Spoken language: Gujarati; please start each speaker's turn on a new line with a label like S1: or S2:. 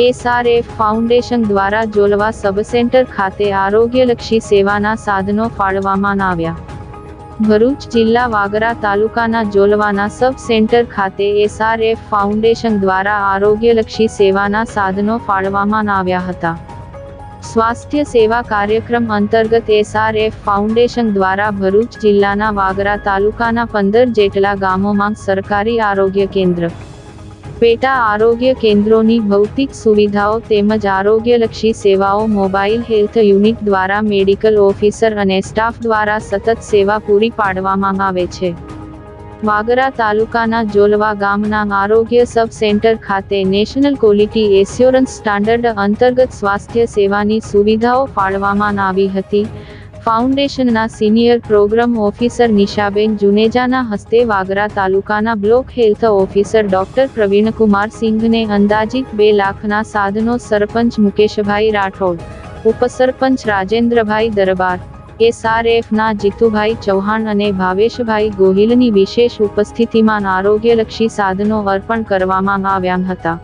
S1: એસઆરએફ ફાઉન્ડેશન દ્વારા જોલવા સબસેન્ટર ખાતે આરોગ્યલક્ષી સેવાના સાધનો ફાળવવામાં આવ્યા. ભરૂચ જિલ્લા વાગરા તાલુકાના જોલવાના સબ સેન્ટર ખાતે એસઆરએફ ફાઉન્ડેશન દ્વારા આરોગ્યલક્ષી સેવાના સાધનો ફાળવવામાં આવ્યા હતા. સ્વાસ્થ્ય સેવા કાર્યક્રમ અંતર્ગત એસઆરએફ ફાઉન્ડેશન દ્વારા ભરૂચ જિલ્લાના વાગરા તાલુકાના પંદર જેટલા ગામોમાં સરકારી આરોગ્ય કેન્દ્ર પેટા આરોગ્ય કેન્દ્રોની ભૌતિક સુવિધાઓ તેમજ આરોગ્યલક્ષી સેવાઓ મોબાઈલ હેલ્થ યુનિટ દ્વારા મેડિકલ ઓફિસર અને સ્ટાફ દ્વારા સતત સેવા પૂરી પાડવામાં આવે છે. વાગરા તાલુકાના જોલવા ગામના આરોગ્ય સબ સેન્ટર ખાતે નેશનલ ક્વોલિટી એસ્યોરન્સ સ્ટાન્ડર્ડ અંતર્ગત સ્વાસ્થ્ય સેવાની સુવિધાઓ ફાળવામાં આવી હતી. ફાઉન્ડેશનના સિનિયર પ્રોગ્રામ ઓફિસર નિશાબેન જુનેજાના હસ્તે વાગરા તાલુકાના block health officer doctor Pravinkumar સિંઘને અંદાજિત બે લાખના સાધનો સરપંચ મુકેશભાઈ રાઠોડ, ઉપસરપંચ રાજેન્દ્રભાઈ દરબાર, એસઆરએફના જીતુભાઈ ચૌહાણ અને ભાવેશભાઈ ગોહિલની વિશેષ ઉપસ્થિતિમાં આરોગ્યલક્ષી સાધનો અર્પણ કરવામાં આવ્યા હતા.